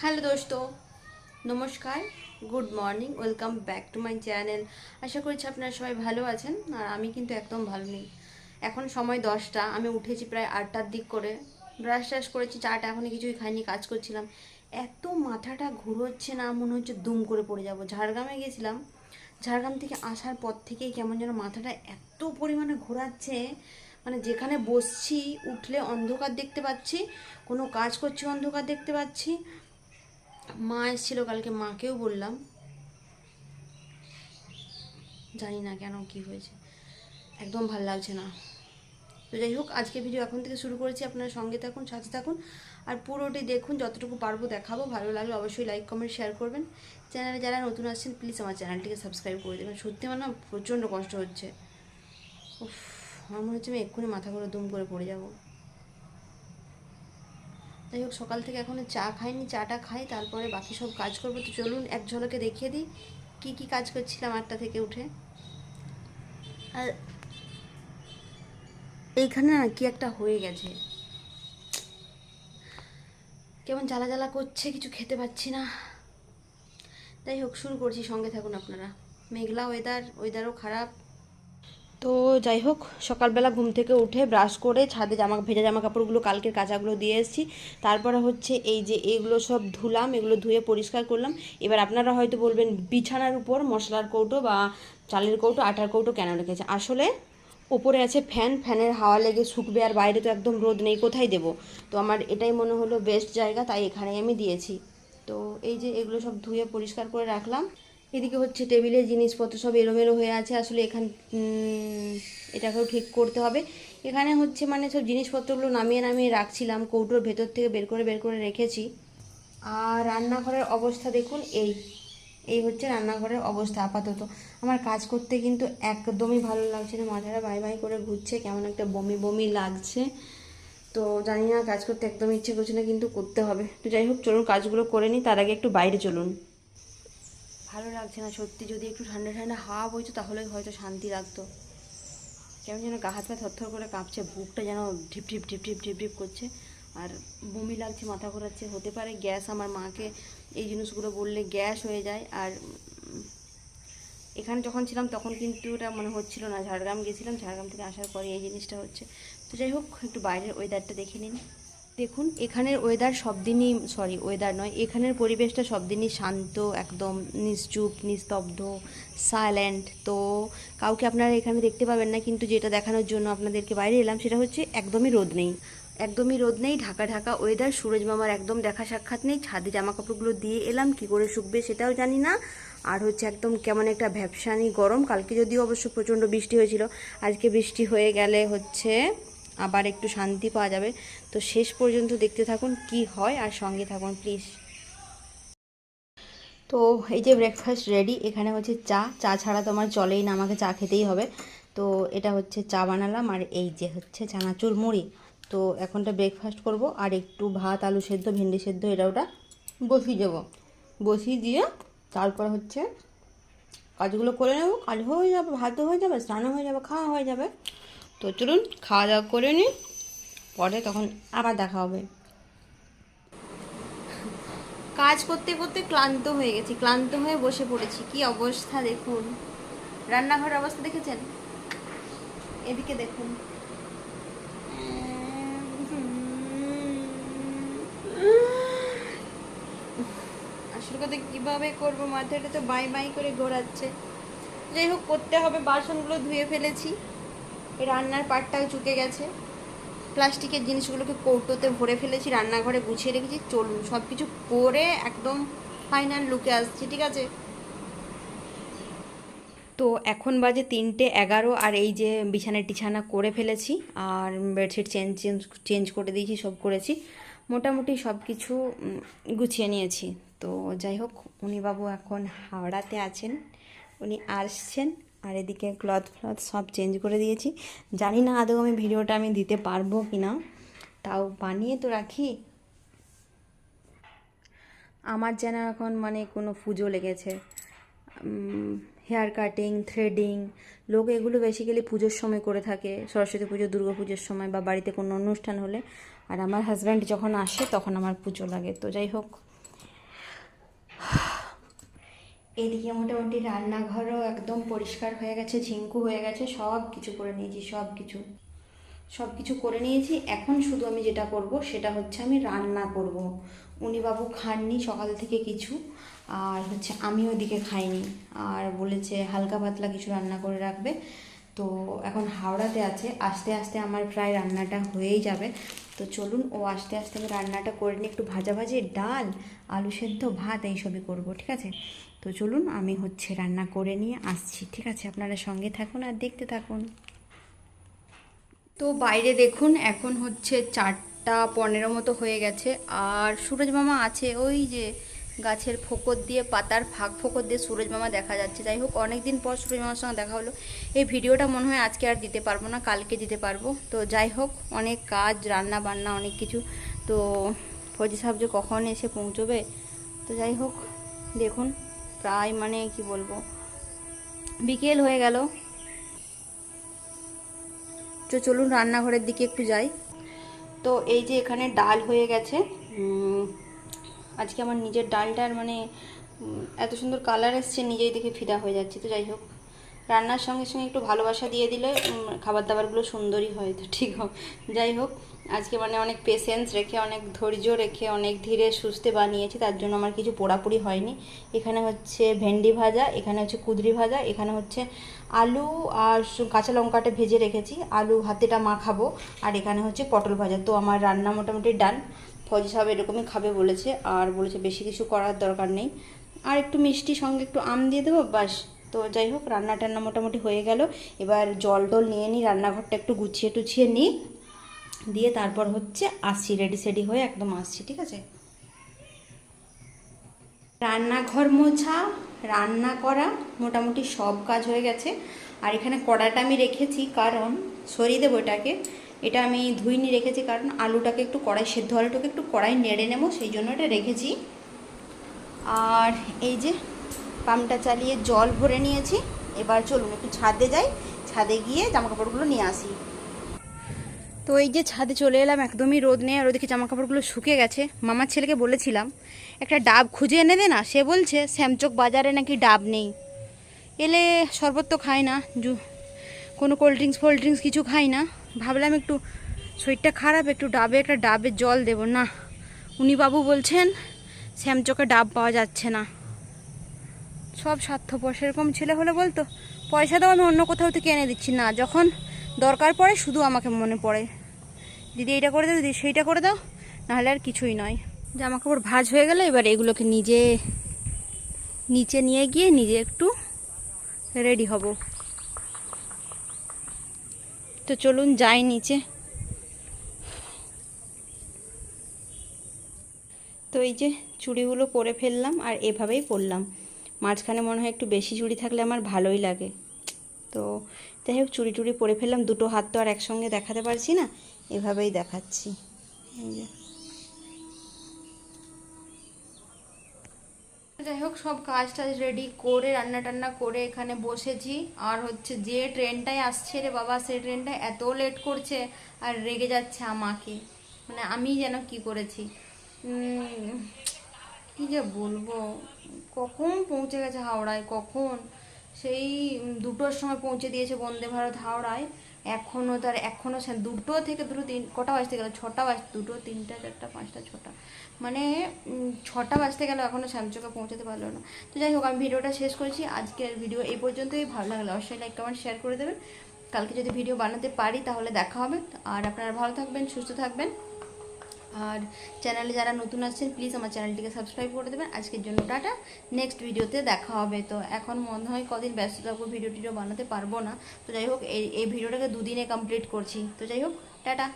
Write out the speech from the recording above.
Hello দোস্ত, নমস্কার, good morning, welcome back to my channel. আশা করছি আপনারা সবাই ভালো আছেন, আর আমি কিন্তু একদম ভালো নেই। এখন সময় দশটা, আমি উঠেছি প্রায় আটটার দিক করে। ব্রাশ ট্রাশ করেছি, চাটা এখনই কিছুই খাইনি, কাজ করছিলাম। এত মাথাটা ঘুরোচ্ছে না, মনে হচ্ছে দুম করে পড়ে যাব। ঝাড়গ্রামে গেছিলাম, ঝাড়গ্রাম থেকে আসার পর থেকেই কেমন যেন মাথাটা এত পরিমাণে ঘোরাচ্ছে। মানে যেখানে বসছি, উঠলে অন্ধকার দেখতে পাচ্ছি, কোনো কাজ করছি, অন্ধকার দেখতে পাচ্ছি। মা এসেছিল কালকে, মাকেও বললাম। জানি না কেন কি হয়েছে। একদম ভালো লাগছে না। তো যাই হোক, আজকে ভিডিও এখন থেকে শুরু করেছি। আপনারা সঙ্গে থাকুন, সাথে থাকুন। আর পুরোটি দেখুন, যতটুকু পারব দেখাবো। ভালো লাগলে অবশ্যই লাইক কমেন্ট শেয়ার করবেন। চ্যানেলে যারা নতুন আসছেন প্লিজ আমার চ্যানেলটিকে সাবস্ক্রাইব করে দেবেন। সত্যি আমার না প্রচণ্ড কষ্ট হচ্ছে। উফ, আমার মনে হচ্ছে আমি এক্ষুনি মাথা করে দুম করে পড়ে যাব। যাই হোক, সকাল থেকে এখনও চা খাইনি, চাটা খাই, তারপরে বাকি সব কাজ করব। তো চলুন, এক ঝলকে দেখিয়ে দিই, কি কি কাজ করছিলাম আটটা থেকে উঠে। আর এইখানে না কি একটা হয়ে গেছে। কেমন জ্বালা জ্বালা করছে, কিছু খেতে পাচ্ছি না। যাই হোক, শুরু করছি, সঙ্গে থাকুন আপনারা। মেঘলা ওয়েদার ওয়েদারও খারাপ। তো যাই হোক, সকালবেলা ঘুম থেকে উঠে ব্রাশ করে ছাদে জামা ভেজা জামা কাপড়গুলো কালকের কাঁচাগুলো দিয়ে এসেছি। তারপরে হচ্ছে এই যে এগুলো সব ধুলাম, এগুলো ধুয়ে পরিষ্কার করলাম। এবার আপনারা হয়তো বলবেন, বিছানার উপর মশলার কৌটো বা চালের কৌটো, আটার কৌটো কেন রেখেছে? আসলে ওপরে আছে ফ্যান, ফ্যানের হাওয়া লেগে শুকবে আর বাইরে তো একদম রোদ নেই, কোথায় দেবো? তো আমার এটাই মনে হলো বেস্ট জায়গা, তাই এখানেই আমি দিয়েছি। তো এই যে এগুলো সব ধুয়ে পরিষ্কার করে রাখলাম। এদিকে হচ্ছে টেবিলের জিনিসপত্র সব এলোমেলো হয়ে আছে, আসলে এখান এটাকেও ঠিক করতে হবে। এখানে হচ্ছে মানে সব জিনিসপত্রগুলো নামিয়ে নামিয়ে রাখছিলাম, কৌটোর ভেতর থেকে বের করে বের করে রেখেছি। আর রান্নাঘরের অবস্থা দেখুন, এই এই হচ্ছে রান্নাঘরের অবস্থা আপাতত। আমার কাজ করতে কিন্তু একদমই ভালো লাগছে না, মাথাটা বাই বাই করে ঘুরছে, কেমন একটা বমি বমি লাগছে। তো জানি না, কাজ করতে একদম ইচ্ছে করছে না, কিন্তু করতে হবে। তো যাই হোক, চলুন কাজগুলো করে নিই, তার আগে একটু বাইরে চলুন। ভালো লাগছে না। সত্যি যদি একটু ঠান্ডা ঠান্ডা হাওয়া বইতো তাহলে হয়তো শান্তি লাগতো। কেমন যেন গা হাত পা থরথর করে কাঁপছে, বুকটা যেন ঢিপ ঢিপ ঢিপ ঢিপ ঢিপ ঢিপ করছে। আর বমি লাগছে, মাথা ঘোরাচ্ছে। হতে পারে গ্যাস, আমার মাকে এই জিনিসগুলো বললে গ্যাস হয়ে যায়। আর এখানে যখন ছিলাম, তখন কিন্তু ওটা মনে হচ্ছিল না। ঝাড়গ্রাম গেছিলাম, ঝাড়গ্রাম থেকে আসার পরে এই জিনিসটা হচ্ছে। তো যাই হোক, একটু বাইরের ওয়েদারটা দেখে নিন। দেখুন, এখানের ওয়েদার সব দিনই সরি ওয়েদার নয়, এখানের পরিবেশটা সব দিনই শান্ত, একদম নিশ্চুপ, নিস্তব্ধ সাইলেন্ট তো কাউকে আপনারা এখানে দেখতে পাবেন না, কিন্তু যেটা দেখানোর জন্য আপনাদেরকে বাইরে এলাম, সেটা হচ্ছে একদমই রোদ নেই। একদমই রোদ নেই, ঢাকা ঢাকা ওয়েদার সুরজ মামার একদম দেখা সাক্ষাৎ নেই, ছাদে জামা কাপড়গুলো দিয়ে এলাম, কি করে শুকবে সেটাও জানি না। আর হচ্ছে একদম কেমন একটা ভ্যাবসানি গরম, কালকে যদিও অবশ্য প্রচণ্ড বৃষ্টি হয়েছিল, আজকে বৃষ্টি হয়ে গেলে হচ্ছে আবার একটু শান্তি পাওয়া যাবে। তো শেষ পর্যন্ত দেখতে থাকুন কি হয় আর সঙ্গে থাকুন প্লিজ তো এই যে ব্রেকফাস্ট রেডি এখানে হচ্ছে চা। চা ছাড়া তো আমার চলেই না, আমাকে চা খেতেই হবে। তো এটা হচ্ছে চা বানালাম আর এই যে হচ্ছে চানাচুর মুড়ি। তো এখনটা ব্রেকফাস্ট করব আর একটু ভাত, আলু সেদ্ধ, ভেন্ডি সেদ্ধ, এটা ওটা বসিয়ে দেবো। বসিয়ে দিয়ে তারপর হচ্ছে কাজগুলো করে নেব। কাজ হয়ে যাবে ভাতও হয়ে যাবে স্নানও হয়ে যাবে, খাওয়া হয়ে যাবে। তো চলুন খাওয়া দাওয়া করে নিই পরে তখন আবার দেখা হবে। কাজ করতে করতে ক্লান্ত হয়ে গেছি, ক্লান্ত হয়ে বসে পড়েছি। কি অবস্থা দেখুন। রান্নাঘরের অবস্থা দেখেছেন? এদিকে দেখুন। আসল কথা, কীভাবে করব? মাথাটা তো বাই বাই করে ঘোরাচ্ছে। যাই হোক, করতে হবে। বাসনগুলো ধুয়ে ফেলেছি। রান্নার পাটটাও চুকে গেছে। প্লাস্টিকের জিনিসগুলোকে কৌটোতে ভরে ফেলেছি, রান্নাঘরে গুছিয়ে রেখেছি চলুন সব কিছু করে একদম ফাইনাল লুকে আসছি, ঠিক আছে? তো এখন বাজে তিনটে এগারো আর এই যে বিছানা টিছানা করে ফেলেছি আর বেডশিট চেঞ্জ চেঞ্জ চেঞ্জ করে দিয়েছি, সব করেছি। মোটামুটি সব কিছু গুছিয়ে নিয়েছি। তো যাই হোক উনি বাবু এখন হাওড়াতে আছেন, উনি আসছেন। আর এদিকে ক্লথ ফ্লথ সব চেঞ্জ করে দিয়েছি। জানি না আদৌ আমি ভিডিওটা আমি দিতে পারব কি না তাও বানিয়ে তো রাখি। আমার যেন এখন মানে কোনো পুজো লেগেছে। হেয়ার কাটিং থ্রেডিং লোক এগুলো বেসিক্যালি পুজোর সময় করে থাকে। সরস্বতী পুজো, দুর্গা পুজোর সময় বা বাড়িতে কোনো অনুষ্ঠান হলে। আর আমার হাজব্যান্ড যখন আসে তখন আমার পুজো লাগে। তো যাই হোক। এদিকে মোটামুটি রান্নাঘরও একদম পরিষ্কার হয়ে গেছে, ঝিঙ্কু হয়ে গেছে, সব কিছু করে নিয়েছি, সব কিছু। সব কিছু করে নিয়েছি। এখন শুধু আমি যেটা করব সেটা হচ্ছে আমি রান্না করব। উনি বাবু খাননি সকাল থেকে কিছু, আর হচ্ছে আমি ওদিকে খাইনি। আর বলেছে হালকা পাতলা কিছু রান্না করে রাখবে। তো এখন হাওড়াতে আছে। আস্তে আস্তে আমার প্রায় রান্নাটা হয়েই যাবে। তো চলুন, ও আস্তে আস্তে আমি রান্নাটা করে নিই। একটু ভাজা ভাজি ডাল, আলু সেদ্ধ, ভাত, এইসবই করব, ঠিক আছে? তো চলুন আমি হচ্ছে রান্না করে নিয়ে আসছি, ঠিক আছে? আপনারা সঙ্গে থাকুন আর দেখতে থাকুন। তো বাইরে দেখুন, এখন হচ্ছে চারটা পনেরো মতো হয়ে গেছে। আর সুরজ মামা আছে, ওই যে গাছের ফোকর দিয়ে, পাতার ফাঁক ফোকর দিয়ে সুরজ মামা দেখা যাচ্ছে। যাই হোক অনেক দিন পর সুরজ মামার সঙ্গে দেখা হলো। এই ভিডিওটা মনে হয় আজকে আর দিতে পারব না, কালকে দিতে পারব। তো যাই হোক, অনেক কাজ, রান্না বান্না, অনেক কিছু। তো ফৌজি সাহেব যে কখন এসে পৌঁছবে? তো যাই হোক, দেখুন। প্রায় মানে কি বলব, বিকেল হয়ে গেল। তো চলুন রান্নাঘরের দিকে একটু যাই। তো এই যে এখানে ডাল হয়ে গেছে। আজকে আমার নিজের ডালটার মানে এত সুন্দর কালার এসছে, নিজেই দেখে ফিদা হয়ে যাচ্ছে। তো যাই হোক, রান্নার সঙ্গে সঙ্গে একটু ভালোবাসা দিয়ে দিলে খাবার দাবারগুলো সুন্দরই হয়। তো ঠিক হোক, যাই হোক। আজকে মানে অনেক পেশেন্স রেখে, অনেক ধৈর্য রেখে, অনেক ধীরে সুস্থে বানিয়েছি, তার জন্য আমার কিছু পোড়াপুরি হয়নি। এখানে হচ্ছে ভেন্ডি ভাজা, এখানে হচ্ছে কুদরি ভাজা, এখানে হচ্ছে আলু আর কাঁচা লঙ্কাটা ভেজে রেখেছি। আলু হাতেটা মাখাবো আর এখানে হচ্ছে পটল ভাজা। তো আমার রান্না মোটামুটি ডান ফজি সাহেব এরকমই খাবে বলেছে, আর বলেছে বেশি কিছু করার দরকার নেই। আর একটু মিষ্টি সঙ্গে একটু আম দিয়ে দেবো বাস তো যাই হোক, রান্না টান্না মোটামুটি হয়ে গেল। এবার জল টল নিয়ে নিই, রান্নাঘরটা একটু গুছিয়ে টুছিয়ে নিই। দিয়ে তারপর হচ্ছে আসছি রেডি সেডি হয়ে একদম আসছি, ঠিক আছে? রান্নাঘর মোছা, রান্না করা, মোটামুটি সব কাজ হয়ে গেছে। আর এখানে কড়াটা আমি রেখেছি, কারণ সরিয়ে দেবো এটাকে। এটা আমি ধুইনি রেখেছি, কারণ আলুটাকে একটু কড়াই, সেদ্ধ আলুটাকে একটু কড়াই নেড়ে নেব, সেই জন্য এটা রেখেছি। আর এই যে পাম্পটা চালিয়ে জল ভরে নিয়েছি, এবার চলুন একটু ছাদে যাই। ছাদে গিয়ে জামাকাপড়গুলো নিয়ে আসি। তো এই যে ছাদে চলে এলাম, একদমই রোদ নেই আর ওদিকে জামা কাপড়গুলো শুকে গেছে। মামার ছেলেকে বলেছিলাম, একটা ডাব খুঁজে এনে দে না। সে বলছে, শ্যামচক বাজারে নাকি ডাব নেই। এলে শরবত তো খায় না, জু, কোনো কোল্ড ড্রিঙ্কস ফোল্ড ড্রিঙ্কস কিছু খাই না। ভাবলাম একটু শরীরটা খারাপ, একটু ডাবে, একটা ডাবের জল দেবো। না, উনি বাবু বলছেন, শ্যামচকে ডাব পাওয়া যাচ্ছে না। সব স্বার্থপর, সেরকম ছেলে হলে বলতো, পয়সা দাও, আমি অন্য কোথাও থেকে এনে দিচ্ছি। না, যখন দরকার পড়ে, শুধু আমাকে মনে পড়ে। দিদি এইটা করে দাও, দিদি সেইটা করে দাও, নাহলে আর কিছুই নয়। জামা কাপড় ভাজ হয়ে গেলে, এবার এগুলোকে নিজে নিচে নিয়ে গিয়ে নিজে একটু রেডি হব। তো চলুন যাই নিচে। তো এই যে চুড়িগুলো পরে ফেললাম আর এভাবেই পরলাম। মাঝখানে মনে হয় একটু বেশি চুড়ি থাকলে আমার ভালোই লাগে। তো যাই হোক, চুড়ি টুড়ি পরে ফেললাম, দুটো হাত তো আর একসঙ্গে দেখাতে পারছি না। এভাবেই দেখাচ্ছি। যাই হোক, সব কাজ টাজ রেডি করে, রান্না টান্না করে এখানে বসেছি। আর হচ্ছে যে ট্রেনটাই আসছে রে বাবা সেই ট্রেনটা এত লেট করছে আর রেগে যাচ্ছে আমাকে। মানে আমি যেন কি করেছি? কি যে বলব? কখন পৌঁছে গেছে হাওড়ায়? কখন? সেই দুটোর সময় পৌঁছে দিয়েছে বন্দে ভারত হাওড়ায়। এখনও তার এখনও দুটো থেকে দুটো তিন, কটা বাজতে গেল? ছটা বাজ, দুটো, তিনটা, চারটা, পাঁচটা, ছটা। মানে ছটা বাজতে গেল এখনও শ্যামচকে পৌঁছাতে পারল না। তো যাই হোক, আমি ভিডিওটা শেষ করেছি। আজকের ভিডিও এই পর্যন্তই। ভালো লাগলে অবশ্যই লাইক, কমেন্ট, শেয়ার করে দেবেন। কালকে যদি ভিডিও বানাতে পারি, তাহলে দেখা হবে। আর আপনারা ভালো থাকবেন, সুস্থ থাকবেন। আর চ্যানেলে যারা নতুন আসছেন প্লিজ আমার চ্যানেলটিকে সাবস্ক্রাইব করে দেবেন। আজকের জন্য টাটা। নেক্সট ভিডিওতে দেখা হবে। তো এখন মনে হয় কদিন ব্যস্ত থাকব ভিডিও টিডিও বানাতে পারব না। তো যাই হোক, এই এই ভিডিওটাকে দুদিনে কমপ্লিট করছি। তো যাই হোক, টাটা।